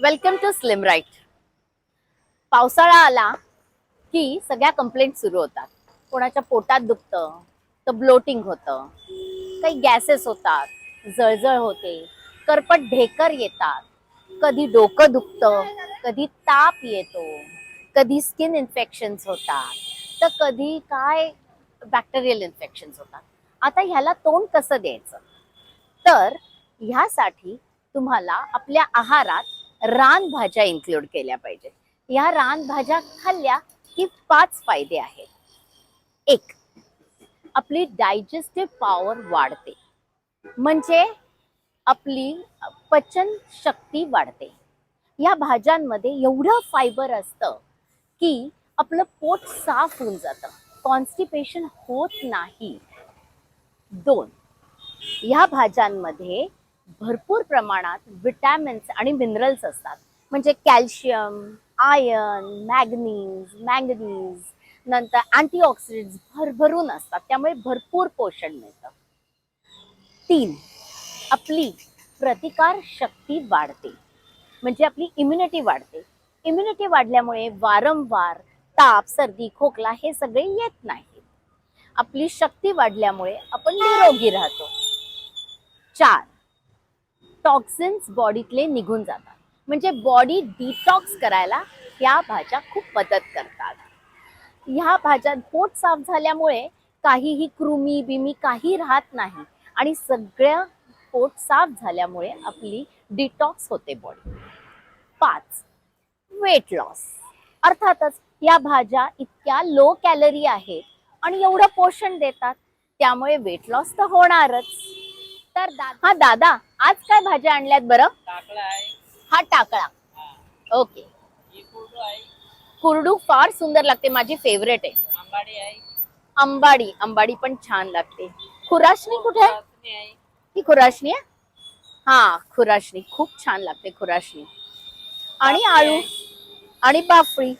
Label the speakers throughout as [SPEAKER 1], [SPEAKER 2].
[SPEAKER 1] Welcome to slim right पावसाळा आला की सगळ्या कंप्लेंट सुरू होतात. कोणाच्या पोटात दुखतं तर ब्लोटिंग होतं. काही गॅसेस होतात जळजळ होते करपट ढेकर येतात. कधी डोकं दुखतं कधी ताप येतो कधी स्किन इन्फेक्शन्स होतात. तर कधी काय बॅक्टेरियल इन्फेक्शन्स होतात. आता ह्याला तोंड कसं द्यायचं? तर ह्यासाठी तुम्हाला आपल्या आहारात रानभाज्या इन्क्लूड केल्या पाहिजेत. या रानभाज्या खाल्ल्या की पाच फायदे आहेत. एक आपली डायजेस्टिव्ह पॉवर वाढते. म्हणजे आपली पचन शक्ती वाढते. या भाज्यांमध्ये एवढं फायबर असतं की आपलं पोट साफ होऊन जातं. कॉन्स्टिपेशन होत नाही. दोन ह्या भाज्यांमध्ये भरपूर प्रमाणात विटॅमिन्स आणि मिनरल्स असतात. म्हणजे कॅल्शियम आयर्न मॅग्नीज मॅंगनीज नंतर अँटीऑक्सिडंट्स भरभरून असतात. त्यामुळे भरपूर पोषण मिळतं. तीन आपली प्रतिकार शक्ती वाढते. म्हणजे आपली इम्युनिटी वाढते. इम्युनिटी वाढल्यामुळे वारंवार ताप सर्दी खोकला हे सगळे येत नाही आपली शक्ती वाढल्यामुळे आपण निरोगी राहतो. चार टॉक्सिन्स बॉडीतले निघून जातात. म्हणजे बॉडी डिटॉक्स करायला या भाज्या खूप मदत करतात. ह्या भाज्या पोट साफ झाल्यामुळे काहीही कृमी बिमी काही राहत नाही आणि सगळ्या पोट साफ झाल्यामुळे आपली डिटॉक्स होते बॉडी पाच वेट लॉस अर्थातच या भाज्या इतक्या लो कॅलरी आहेत आणि एवढं पोषण देतात त्यामुळे वेट लॉस तर होणारच. तर दा- हा दादा. आज काय भाज्या आणल्यात बरं?
[SPEAKER 2] आहे.
[SPEAKER 1] हा टाकळा.
[SPEAKER 2] हा.
[SPEAKER 1] ओके.
[SPEAKER 2] ही कुरडू आहे.
[SPEAKER 1] कुरडू फार सुंदर लागते माझी फेवरेट आहे.
[SPEAKER 2] आंबाडी आहे.
[SPEAKER 1] अंबाडी अंबाडी पण छान लागते. खुराशणी कुठे आहे?
[SPEAKER 2] चाचणी आहे.
[SPEAKER 1] ही खुराशणी आहे? हा खुराशणी खूप छान लागते खुराशणी आणि आळू? आणि बाफळी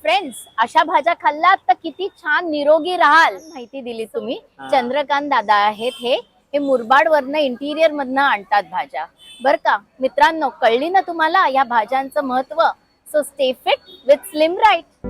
[SPEAKER 1] फ्रेंड्स अशा भाज्या खाल्लात तर किती छान निरोगी राहाल. माहिती दिली तुम्ही.
[SPEAKER 2] हा.
[SPEAKER 1] चंद्रकांत दादा आहेत हे. हे मुरबाड वरनं इंटिरियर मधनं आणतात भाज्या. बर का? मित्रांनो कळली ना तुम्हाला या भाज्यांचं महत्त्व? So stay fit with slim right